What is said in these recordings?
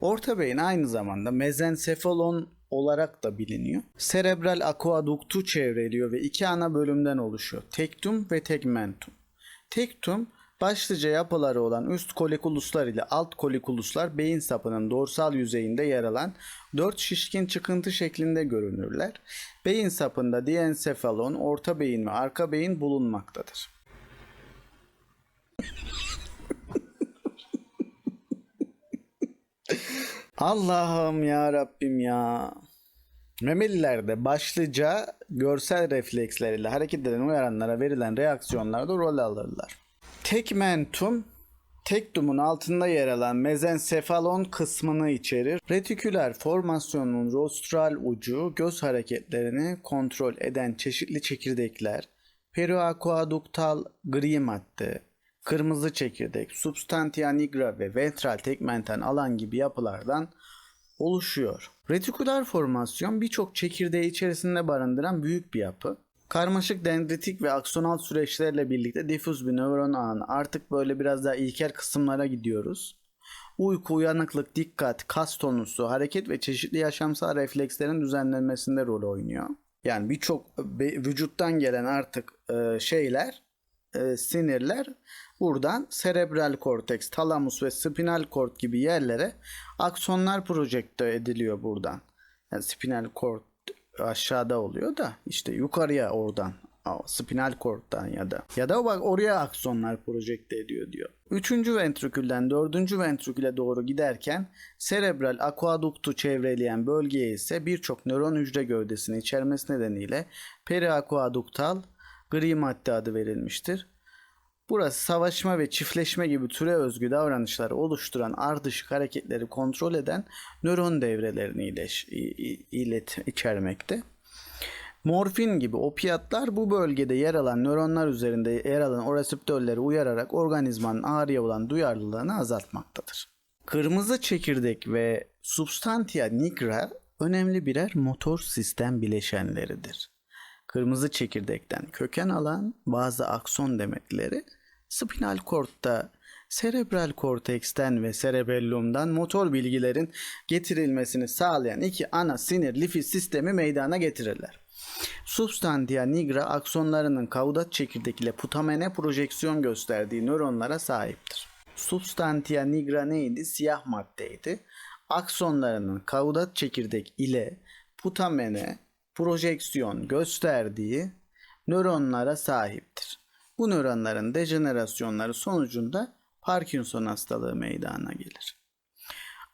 Orta beyin aynı zamanda mezensefalon olarak da biliniyor. Serebral aquaduktu çevreliyor ve iki ana bölümden oluşuyor. Tektum ve tegmentum. Tektum başlıca yapıları olan üst kolikuluslar ile alt kolikuluslar beyin sapının dorsal yüzeyinde yer alan dört şişkin çıkıntı şeklinde görünürler. Beyin sapında diensefalon, orta beyin ve arka beyin bulunmaktadır. Allah'ım ya Rabbim ya. Memelilerde başlıca görsel refleksleriyle hareket eden uyaranlara verilen reaksiyonlarda rol alırlar. Tegmentum, tektumun altında yer alan mezensefalon kısmını içerir. Retiküler formasyonun rostral ucu göz hareketlerini kontrol eden çeşitli çekirdekler, periaquaduktal gri madde, kırmızı çekirdek, substantia nigra ve ventral tegmenten alan gibi yapılardan oluşuyor. Retiküler formasyon birçok çekirdeği içerisinde barındıran büyük bir yapı. Karmaşık dendritik ve aksonal süreçlerle birlikte difüz bir nöron ağını artık böyle biraz daha ilkel kısımlara gidiyoruz. Uyku, uyanıklık, dikkat, kas tonusu, hareket ve çeşitli yaşamsal reflekslerin düzenlenmesinde rol oynuyor. Yani birçok vücuttan gelen artık e, şeyler, e, sinirler buradan serebral korteks, talamus ve spinal kort gibi yerlere aksonlar projekte ediliyor buradan. Yani spinal kort aşağıda oluyor da işte yukarıya oradan spinal korttan ya da ya da bak oraya aksonlar projekte ediyor diyor. Üçüncü ventrikülden dördüncü ventriküle doğru giderken serebral aquaduktu çevreleyen bölgeye ise birçok nöron hücre gövdesini içermesi nedeniyle periaquaduktal gri madde adı verilmiştir. Burası savaşma ve çiftleşme gibi türe özgü davranışları oluşturan ardışık hareketleri kontrol eden nöron devrelerini ileş, ilet içermekte. Morfin gibi opiatlar bu bölgede yer alan nöronlar üzerinde yer alan o reseptörleri uyararak organizmanın ağrıya olan duyarlılığını azaltmaktadır. Kırmızı çekirdek ve substantia nigra önemli birer motor sistem bileşenleridir. Kırmızı çekirdekten köken alan bazı akson demetleri spinal kortta, serebral korteksten ve cerebellumdan motor bilgilerin getirilmesini sağlayan iki ana sinir lifiz sistemi meydana getirirler. Substantia nigra aksonlarının kaudat çekirdek ile putamene projeksiyon gösterdiği nöronlara sahiptir. Substantia nigra neydi? Siyah maddeydi. Aksonlarının kaudat çekirdek ile putamene projeksiyon gösterdiği nöronlara sahiptir. Bu nöronların dejenerasyonları sonucunda Parkinson hastalığı meydana gelir.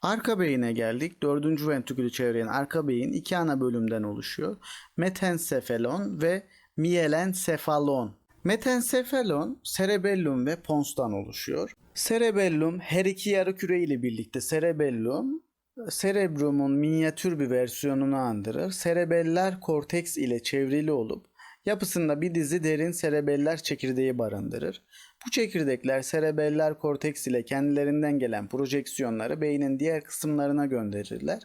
Arka beyine geldik. Dördüncü ventrikülü çevreyen arka beyin iki ana bölümden oluşuyor. Metensefalon ve mielencefalon. Metensefalon, cerebellum ve ponstan oluşuyor. Cerebellum her iki yarı küre ile birlikte cerebellum Cerebrumun minyatür bir versiyonunu andırır. Serebeller korteks ile çevrili olup yapısında bir dizi derin serebeller çekirdeği barındırır. Bu çekirdekler serebeller korteks ile kendilerinden gelen projeksiyonları beynin diğer kısımlarına gönderirler.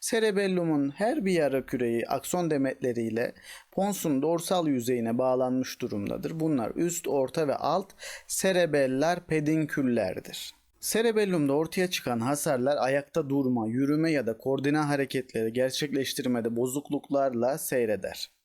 Cerebellumun her bir yarı küreyi akson demetleriyle ponsun dorsal yüzeyine bağlanmış durumdadır. Bunlar üst, orta ve alt serebeller pedinküllerdir. Cerebellumda ortaya çıkan hasarlar ayakta durma, yürüme ya da koordine hareketleri gerçekleştirmede bozukluklarla seyreder.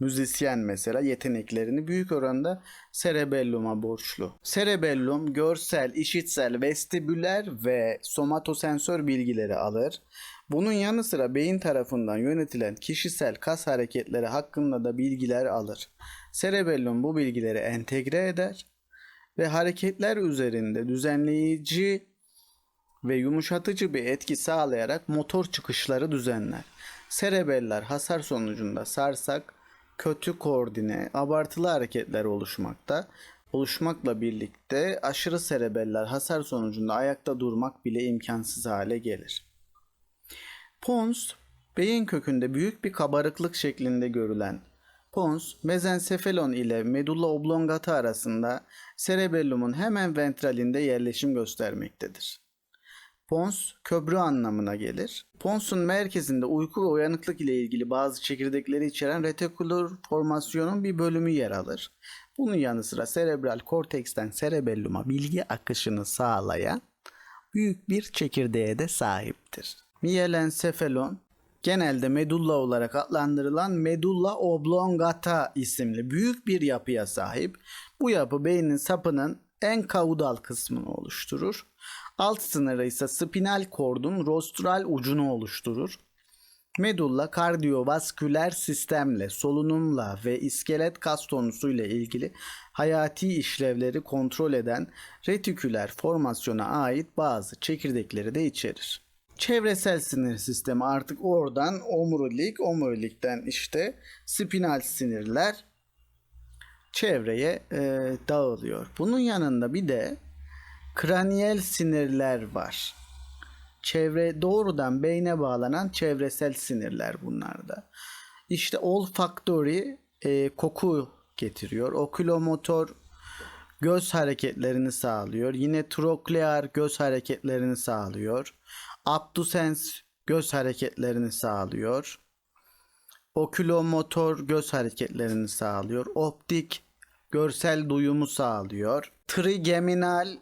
Müzisyen mesela yeteneklerini büyük oranda cerebelluma borçlu. Cerebellum görsel, işitsel, vestibüler ve somatosensör bilgileri alır. Bunun yanı sıra beyin tarafından yönetilen kişisel kas hareketleri hakkında da bilgiler alır. Cerebellum bu bilgileri entegre eder ve hareketler üzerinde düzenleyici ve yumuşatıcı bir etki sağlayarak motor çıkışları düzenler. Serebeller hasar sonucunda sarsak, kötü koordine, abartılı hareketler oluşmakta. Oluşmakla birlikte aşırı serebeller hasar sonucunda ayakta durmak bile imkansız hale gelir. Pons, beyin kökünde büyük bir kabarıklık şeklinde görülen pons, mezensefalon ile medulla oblongata arasında cerebellumun hemen ventralinde yerleşim göstermektedir. Pons, köprü anlamına gelir. Ponsun merkezinde uyku ve uyanıklık ile ilgili bazı çekirdekleri içeren retikulur formasyonun bir bölümü yer alır. Bunun yanı sıra serebral korteksten cerebelluma bilgi akışını sağlayan büyük bir çekirdeğe de sahiptir. Mielensefalon genelde medulla olarak adlandırılan medulla oblongata isimli büyük bir yapıya sahip. Bu yapı beynin sapının en kaudal kısmını oluşturur. Alt sınırı ise spinal kordun rostral ucunu oluşturur. Medulla kardiyovasküler sistemle, solunumla ve iskelet kas tonusuyla ilgili hayati işlevleri kontrol eden retiküler formasyona ait bazı çekirdekleri de içerir. Çevresel sinir sistemi artık oradan omurilik, omurilikten işte spinal sinirler çevreye e, dağılıyor. Bunun yanında bir de kraniyel sinirler var. Çevre doğrudan beyne bağlanan çevresel sinirler bunlar da. İşte olfaktori e, koku getiriyor. Okulomotor göz hareketlerini sağlıyor. Yine troklear göz hareketlerini sağlıyor. Abdusens göz hareketlerini sağlıyor. Okülomotor göz hareketlerini sağlıyor. Optik görsel duyumu sağlıyor. Trigeminal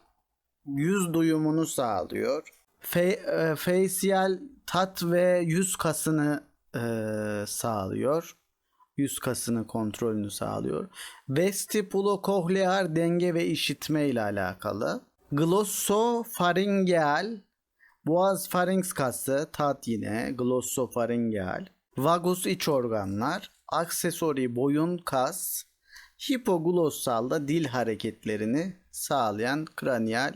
yüz duyumunu sağlıyor. Fe, e, facial tat ve yüz kasını e, sağlıyor. Yüz kasını kontrolünü sağlıyor. Vestibulokohlear denge ve işitme ile alakalı. Glossofaringeal boğaz farinks kası tat yine glossofaringeal. Vagus iç organlar, aksesori boyun kas, hipoglossal da dil hareketlerini sağlayan kraniyal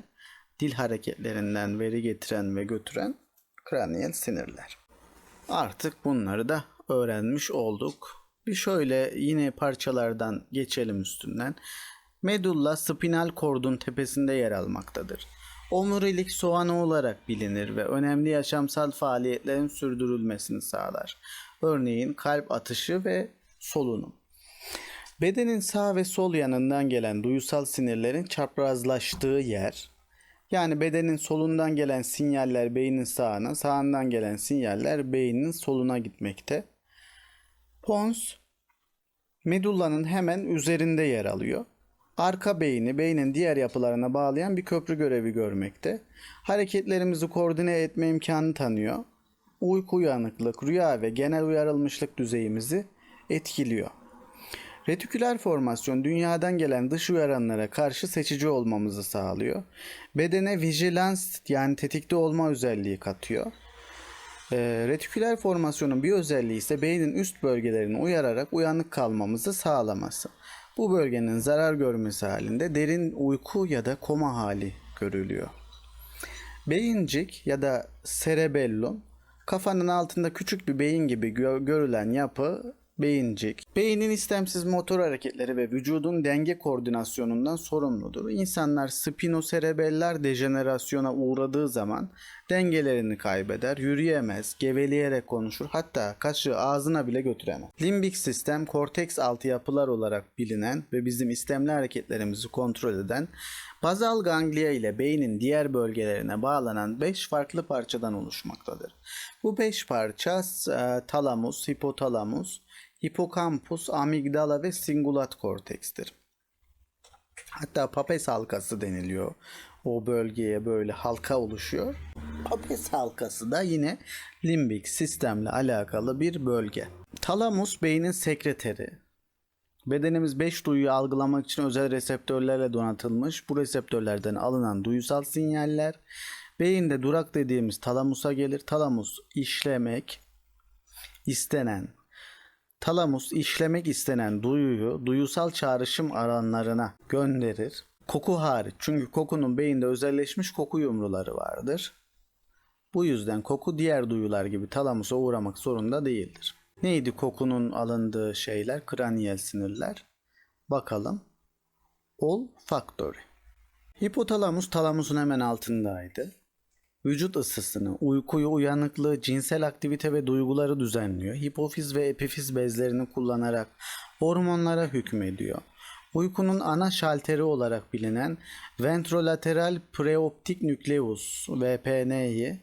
dil hareketlerinden veri getiren ve götüren kraniyal sinirler. Artık bunları da öğrenmiş olduk. Bir şöyle yine parçalardan geçelim üstünden. Medulla spinal kordun tepesinde yer almaktadır. Omurilik soğanı olarak bilinir ve önemli yaşamsal faaliyetlerin sürdürülmesini sağlar. Örneğin kalp atışı ve solunum. Bedenin sağ ve sol yanından gelen duyusal sinirlerin çaprazlaştığı yer, yani bedenin solundan gelen sinyaller beynin sağına, sağından gelen sinyaller beynin soluna gitmekte. Pons, medullanın hemen üzerinde yer alıyor. Arka beyni beynin diğer yapılarına bağlayan bir köprü görevi görmekte. Hareketlerimizi koordine etme imkanı tanıyor. Uyku uyanıklık, rüya ve genel uyarılmışlık düzeyimizi etkiliyor. Retiküler formasyon dünyadan gelen dış uyaranlara karşı seçici olmamızı sağlıyor. Bedene vigilans yani tetikte olma özelliği katıyor. Ee, retiküler formasyonun bir özelliği ise beynin üst bölgelerini uyararak uyanık kalmamızı sağlaması. Bu bölgenin zarar görmesi halinde derin uyku ya da koma hali görülüyor. Beyincik ya da cerebellum kafanın altında küçük bir beyin gibi gö- görülen yapı beyincik. Beynin istemsiz motor hareketleri ve vücudun denge koordinasyonundan sorumludur. İnsanlar spinoserebellar dejenerasyona uğradığı zaman dengelerini kaybeder, yürüyemez, geveleyerek konuşur, hatta kaşığı ağzına bile götüremez. Limbik sistem korteks altı yapılar olarak bilinen ve bizim istemli hareketlerimizi kontrol eden bazal ganglia ile beynin diğer bölgelerine bağlanan 5 farklı parçadan oluşmaktadır. Bu 5 parça e, talamus, hipotalamus, hipokampus, amigdala ve singulat kortekstir. Hatta papes halkası deniliyor. O bölgeye böyle halka oluşuyor. Papes halkası da yine limbik sistemle alakalı bir bölge. Talamus beynin sekreteri. Bedenimiz 5 duyuyu algılamak için özel reseptörlerle donatılmış. Bu reseptörlerden alınan duyusal sinyaller beyinde durak dediğimiz talamusa gelir. Talamus işlemek istenen Talamus işlemek istenen duyuyu duyusal çağrışım alanlarına gönderir. Koku hariç çünkü kokunun beyinde özelleşmiş koku yumruları vardır. Bu yüzden koku diğer duyular gibi talamusa uğramak zorunda değildir. Neydi kokunun alındığı şeyler? Kraniyel sinirler. Bakalım. Olfaktori. Hipotalamus talamusun hemen altındaydı. Vücut ısısını, uykuyu, uyanıklığı, cinsel aktivite ve duyguları düzenliyor. Hipofiz ve epifiz bezlerini kullanarak hormonlara hükmediyor. Uykunun ana şalteri olarak bilinen ventrolateral preoptik nükleus VPN'yi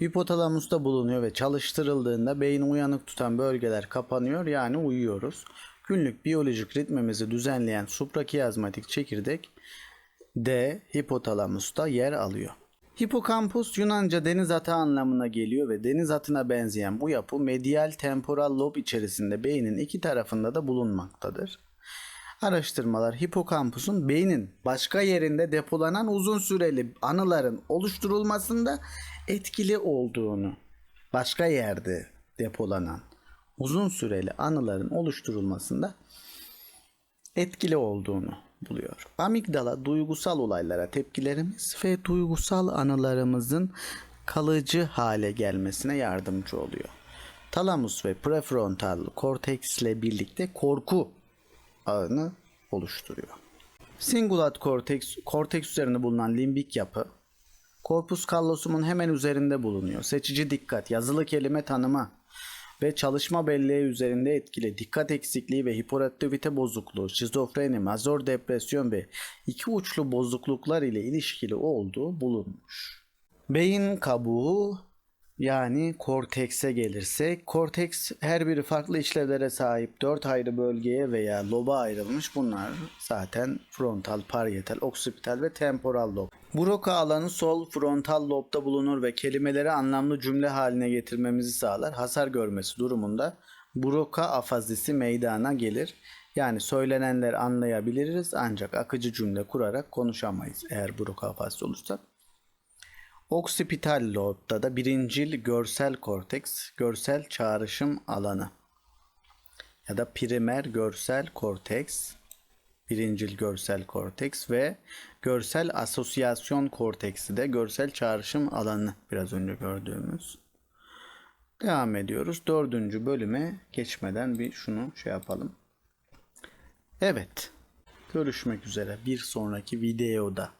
hipotalamusta bulunuyor ve çalıştırıldığında beyni uyanık tutan bölgeler kapanıyor yani uyuyoruz. Günlük biyolojik ritmimizi düzenleyen suprakiyazmatik çekirdek D hipotalamusta yer alıyor. Hipokampus Yunanca deniz atı anlamına geliyor ve deniz atına benzeyen bu yapı medial temporal lob içerisinde beynin iki tarafında da bulunmaktadır. Araştırmalar hipokampusun beynin başka yerinde depolanan uzun süreli anıların oluşturulmasında etkili olduğunu, başka yerde depolanan uzun süreli anıların oluşturulmasında etkili olduğunu buluyor. Amigdala duygusal olaylara tepkilerimiz ve duygusal anılarımızın kalıcı hale gelmesine yardımcı oluyor. Talamus ve prefrontal korteks ile birlikte korku ağını oluşturuyor. Singulat korteks, korteks üzerinde bulunan limbik yapı, korpus callosum'un hemen üzerinde bulunuyor. Seçici dikkat, yazılı kelime tanıma ve çalışma belleği üzerinde etkili dikkat eksikliği ve hiperaktivite bozukluğu, şizofreni, mazor depresyon ve iki uçlu bozukluklar ile ilişkili olduğu bulunmuş. Beyin kabuğu yani kortekse gelirsek, korteks her biri farklı işlevlere sahip dört ayrı bölgeye veya loba ayrılmış. Bunlar zaten frontal, parietal, oksipital ve temporal lob. Broca alanı sol frontal lobda bulunur ve kelimeleri anlamlı cümle haline getirmemizi sağlar. Hasar görmesi durumunda Broca afazisi meydana gelir. Yani söylenenler anlayabiliriz ancak akıcı cümle kurarak konuşamayız eğer Broca afazisi olursa. Oksipital lobda da birincil görsel korteks, görsel çağrışım alanı ya da primer görsel korteks, birincil görsel korteks ve görsel asosyasyon korteksi de görsel çağrışım alanı biraz önce gördüğümüz. Devam ediyoruz. Dördüncü bölüme geçmeden bir şunu şey yapalım. Evet. Görüşmek üzere bir sonraki videoda.